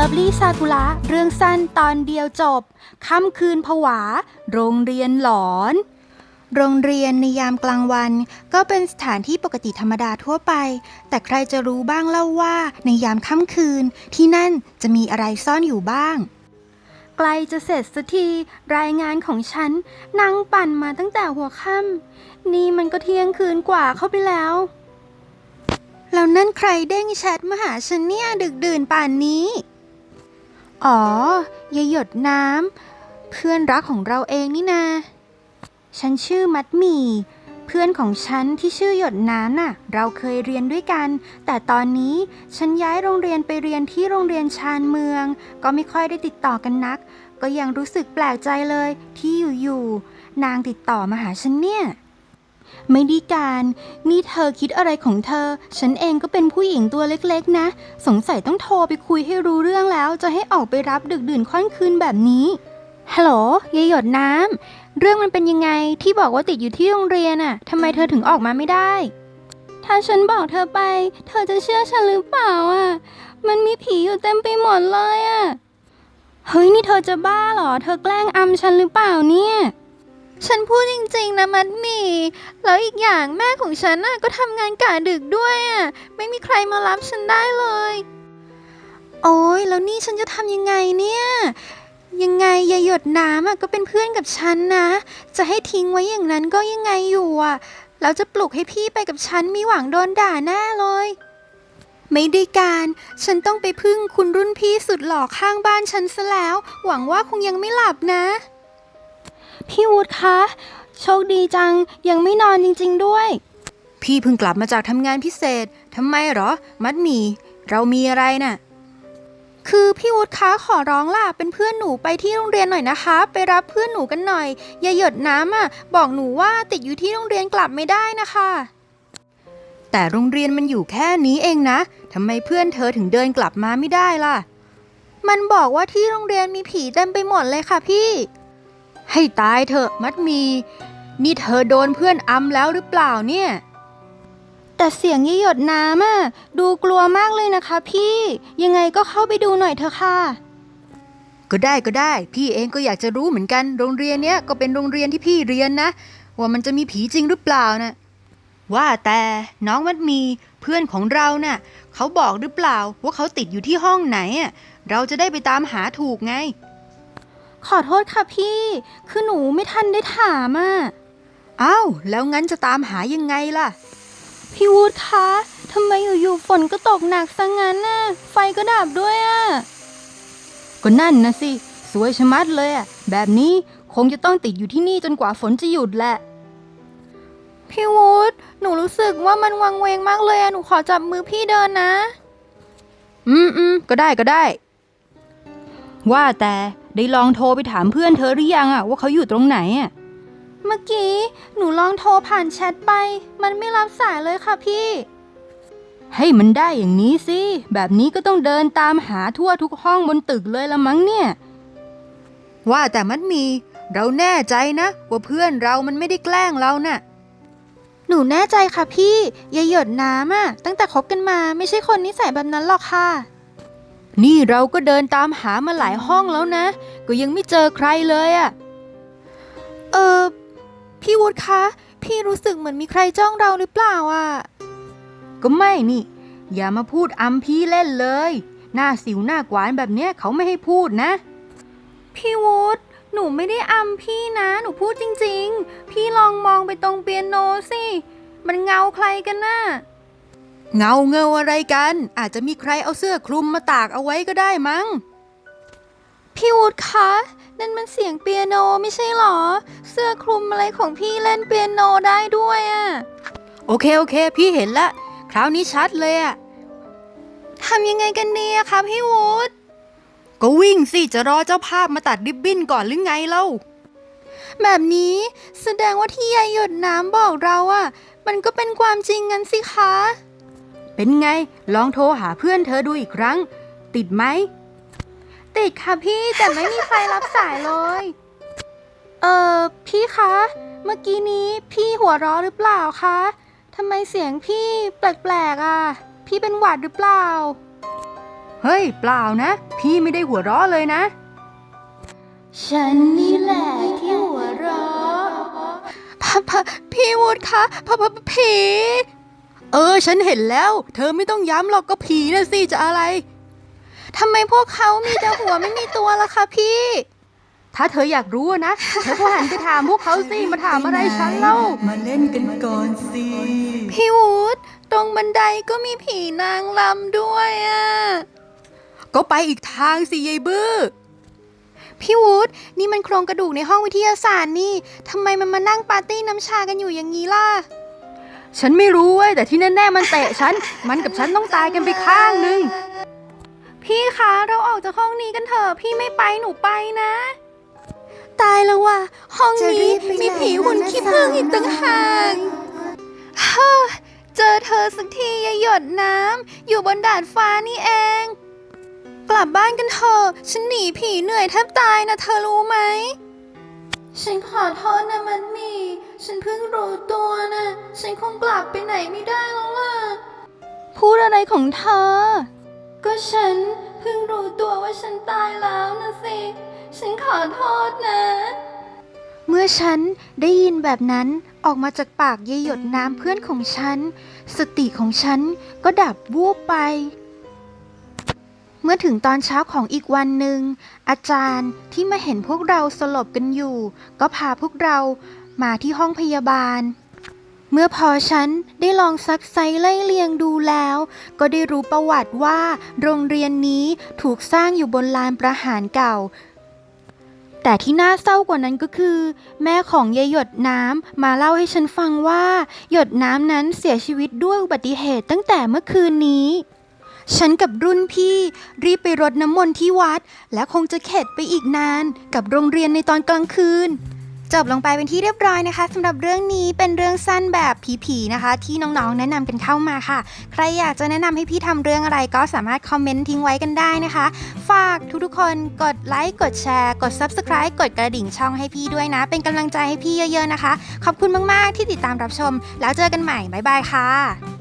ลิฟลี่ซากุระเรื่องสั้นตอนเดียวจบ ค่ำคืนผวา โรงเรียนหลอน โรงเรียนในยามกลางวัน ก็เป็นสถานที่ปกติธรรมดาทั่วไป แต่ใครจะรู้บ้างเล่าว่าในยามค่ำคืน ที่นั่นจะมีอะไรซ่อนอยู่บ้าง ใกล้จะเสร็จสักทีรายงานของฉันนั่งปั่นมาตั้งแต่หัวค่ำนี่มันก็เที่ยงคืนกว่าเข้าไปแล้วแล้วนั่นใครเด้งแชทมาหาฉันเนี่ยดึกดื่นป่านนี้ อ๋อยายหยดน้ำเพื่อนรักของเราเองนี่นา ฉันชื่อมัดหมี่ เพื่อนของฉันที่ชื่อหยดน้ำน่ะ เราเคยเรียนด้วยกัน แต่ตอนนี้ฉันย้ายโรงเรียนไปเรียนที่โรงเรียนชานเมือง ก็ไม่ค่อยได้ติดต่อกันนัก ก็ยังรู้สึกแปลกใจเลยที่อยู่ๆนางติดต่อมาหาฉันเนี่ย ไม่ดีการ นี่เธอคิดอะไรของเธอ ฉันเองก็เป็นผู้หญิงตัวเล็กๆ นะ สงสัยต้องโทรไปคุยให้รู้เรื่องแล้ว จะให้ออกไปรับดึกดื่นค่อนคืนแบบนี้ ฮัลโหลยายหยดน้ำ เรื่องมันเป็นยังไงที่บอกว่าติดอยู่ที่โรงเรียนอะทำไมเธอถึงออกมาไม่ได้ ถ้าฉันบอกเธอไป เธอจะเชื่อฉันหรือเปล่าอะมันมีผีอยู่เต็มไปหมดเลยอะเฮ้ยนี่เธอจะบ้าเหรอ เธอแกล้งอำฉันหรือเปล่าเนี่ย ฉันพูดจริงๆนะมัดหมี่แล้วอีกอย่างแม่ของฉันน่ะก็ทำงานกะดึกด้วยอะไม่มีใครมารับฉันได้เลย โอ้ยแล้วนี่ฉันจะทำยังไงเนี่ยยังไงยายหยดน้ำอะก็เป็นเพื่อนกับฉันนะ จะให้ทิ้งไว้อย่างนั้นก็ยังไงอยู่อะแล้วจะปลุกให้พี่ไปกับฉันมีหวังโดนด่าแน่เลย ไม่ได้การ ฉันต้องไปพึ่งคุณรุ่นพี่สุดหล่อข้างบ้านฉันซะแล้ว หวังว่าคงยังไม่หลับนะ พี่วูดคะ โชคดีจังยังไม่นอนจริง ๆด้วย พี่เพิ่งกลับมาจากทำงานพิเศษทำไมเหรอ มัดหมี่เรามีอะไรน่ะ คือพี่วูดคะขอร้องล่ะเป็นเพื่อนหนูไปที่โรงเรียนหน่อยนะคะ ไปรับเพื่อนหนูกันหน่อยยายหยดน้ำอะ บอกหนูว่าติดอยู่ที่โรงเรียนกลับไม่ได้นะคะ แต่โรงเรียนมันอยู่แค่นี้เองนะทำไมเพื่อนเธอถึงเดินกลับมาไม่ได้ล่ะ มันบอกว่าที่โรงเรียนมีผีเต็มไปหมดเลยค่ะพี่ ให้ตายเถอะมัดหมี นี่เธอโดนเพื่อนอำแล้วหรือเปล่าเนี่ย แต่เสียงยี่หยดน้ำอะดูกลัวมากเลยนะคะพี่ ยังไงก็เข้าไปดูหน่อยเถอะค่ะ ก็ได้ก็ได้ พี่เองก็อยากจะรู้เหมือนกัน โรงเรียนเนี้ยก็เป็นโรงเรียนที่พี่เรียนนะ ว่ามันจะมีผีจริงหรือเปล่านะว่าแต่น้องมัดหมีเพื่อนของเราน่ะเขาบอกหรือเปล่าว่าเขาติดอยู่ที่ห้องไหนอะเราจะได้ไปตามหาถูกไง ขอโทษค่ะพี่ คือหนูไม่ทันได้ถามอะอ้าวแล้วงั้นจะตามหายังไงล่ะ พี่วูดคะทำไมอยู่ๆฝนก็ตกหนักซะงั้นน่ะ ไฟก็ดับด้วยอะ ก็นั่นนะสิ สวยชะมัดเลยอะ แบบนี้คงจะต้องติดอยู่ที่นี่จนกว่าฝนจะหยุดแหละ พี่วูดหนูรู้สึกว่ามันวังเวงมากเลยอะหนูขอจับมือพี่เดินนะ อืมอืมก็ได้ก็ได้ ว่าแต่ได้ลองโทรไปถามเพื่อนเธอหรือยังอะว่าเขาอยู่ตรงไหนอะเมื่อกี้หนูลองโทรผ่านแชทไป มันไม่รับสายเลยค่ะพี่ ให้มันได้อย่างนี้สิ แบบนี้ก็ต้องเดินตามหาทั่วทุกห้องบนตึกเลยละมั้งเนี่ย ว่าแต่มันมี เราแน่ใจนะ ว่าเพื่อนเรามันไม่ได้แกล้งเราน่ะ หนูแน่ใจค่ะพี่ยายหยดน้ำอะตั้งแต่คบกันมาไม่ใช่คนนิสัยแบบนั้นหรอกค่ะ นี่เราก็เดินตามหามาหลายห้องแล้วนะ ก็ยังไม่เจอใครเลยอะเออ พี่วุฒิคะ พี่รู้สึกเหมือนมีใครจ้องเราหรือเปล่าอะก็ไม่นี่ อย่ามาพูดอำพี่เล่นเลย หน้าสิวหน้ากวานแบบเนี้ยเขาไม่ให้พูดนะ พี่วุฒิหนูไม่ได้อำพี่นะ หนูพูดจริง ๆ พี่ลองมองไปตรงเปียโนสิ มันเงาใครกันน่ะ เงาเงาอะไรกัน อาจจะมีใครเอาเสื้อคลุมมาตากเอาไว้ก็ได้มั้ง พี่วูดคะ นั่นมันเสียงเปียโนไม่ใช่หรอ เสื้อคลุมอะไรของพี่เล่นเปียโนได้ด้วยอะโอเคโอเค พี่เห็นละ คราวนี้ชัดเลยอะทำยังไงกันดีอะคะพี่วูดก็วิ่งสิจะรอเจ้าภาพมาตัดริบบิ้นก่อนหรือไงเล่าแบบนี้แสดงว่าที่ยายหยดน้ำบอกเราอะมันก็เป็นความจริงงั้นสิคะ เป็นไง ลองโทรหาเพื่อนเธอดูอีกครั้ง ติดไหม ติดค่ะพี่แต่ไม่มีใครรับสายเลย เออพี่คะ เมื่อกี้นี้พี่หัวเราะหรือเปล่าคะทำไมเสียงพี่แปลกๆอะ พี่เป็นหวัดหรือเปล่า เฮ้ย เปล่านะ พี่ไม่ได้หัวเราะเลยนะ ฉันนี่แหละที่หัวเราะพะพะพี่วูดคะพะพะผี เออ ฉันเห็นแล้ว เธอไม่ต้องย้ำหรอกก็ผีนะสิจะอะไร ทำไมพวกเขามีแต่หัวไม่มีตัวล่ะคะพี่ ถ้าเธออยากรู้อะนะเธอก็หันไปถามพวกเขาสิ มาถามอะไรฉันเล่า มาเล่นกันก่อนสิ พี่วูดตรงบันไดก็มีผีนางลำด้วยอะ ก็ไปอีกทางสิยายบื้อ พี่วูดนี่มันโครงกระดูกในห้องวิทยาศาสตร์นี่ ทำไมมันมานั่งปาร์ตี้น้ำชากันอยู่อย่างนี้ล่ะ ฉันไม่รู้เว้ยแต่ที่แน่ๆมันเตะฉัน มันกับฉันต้องตายกันไปข้างหนึ่งพี่คะเราออกจากห้องนี้กันเถอะพี่ไม่ไปหนูไปนะ ตายแล้วว่ะห้องนี้มีผีหุ่นขี้ผึ้งอีกต่างหากฮ่าเจอเธอสักทียายหยดน้ำอยู่บนดาดฟ้านี่เอง กลับบ้านกันเถอะฉันหนีผีเหนื่อยแทบตายนะเธอรู้ไหม ฉันขอโทษนะมันมีฉันเพิ่งรู้ตัวนะ ฉันคงกลับไปไหนไม่ได้แล้วล่ะ พูดอะไรของเธอ ก็ฉันเพิ่งรู้ตัวว่าฉันตายแล้วนะสิ ฉันขอโทษนะ เมื่อฉันได้ยินแบบนั้นออกมาจากปากยายหยดน้ำเพื่อนของฉัน สติของฉันก็ดับวูบไปเมื่อถึงตอนเช้าของอีกวันหนึ่ง อาจารย์ที่มาเห็นพวกเราสลบกันอยู่ ก็พาพวกเรามาที่ห้องพยาบาล เมื่อพอฉันได้ลองซักไซไล่เลียงดูแล้ว ก็ได้รู้ประวัติว่า โรงเรียนนี้ถูกสร้างอยู่บนลานประหารเก่า แต่ที่น่าเศร้ากว่านั้นก็คือ แม่ของยายหยดน้ำมาเล่าให้ฉันฟังว่า หยดน้ำนั้นเสียชีวิตด้วยอุบัติเหตุตั้งแต่เมื่อคืนนี้ ฉันกับรุ่นพี่รีบไปรดน้ำมนต์ที่วัด และคงจะเข็ดไปอีกนานกับโรงเรียนในตอนกลางคืน จบลงไปเป็นที่เรียบร้อยนะคะสำหรับเรื่องนี้เป็นเรื่องสั้นแบบผีๆนะคะ ที่น้องๆ แนะนำกันเข้ามาค่ะ ใครอยากจะแนะนำให้พี่ทำเรื่องอะไรก็สามารถคอมเมนต์ทิ้งไว้กันได้นะคะ ฝากทุกๆคนกดไลค์กดแชร์กด Subscribe กดกระดิ่งช่องให้พี่ด้วยนะ เป็นกำลังใจให้พี่เยอะๆนะคะ ขอบคุณมากๆที่ติดตามรับชม แล้วเจอกันใหม่บ๊ายบายค่ะ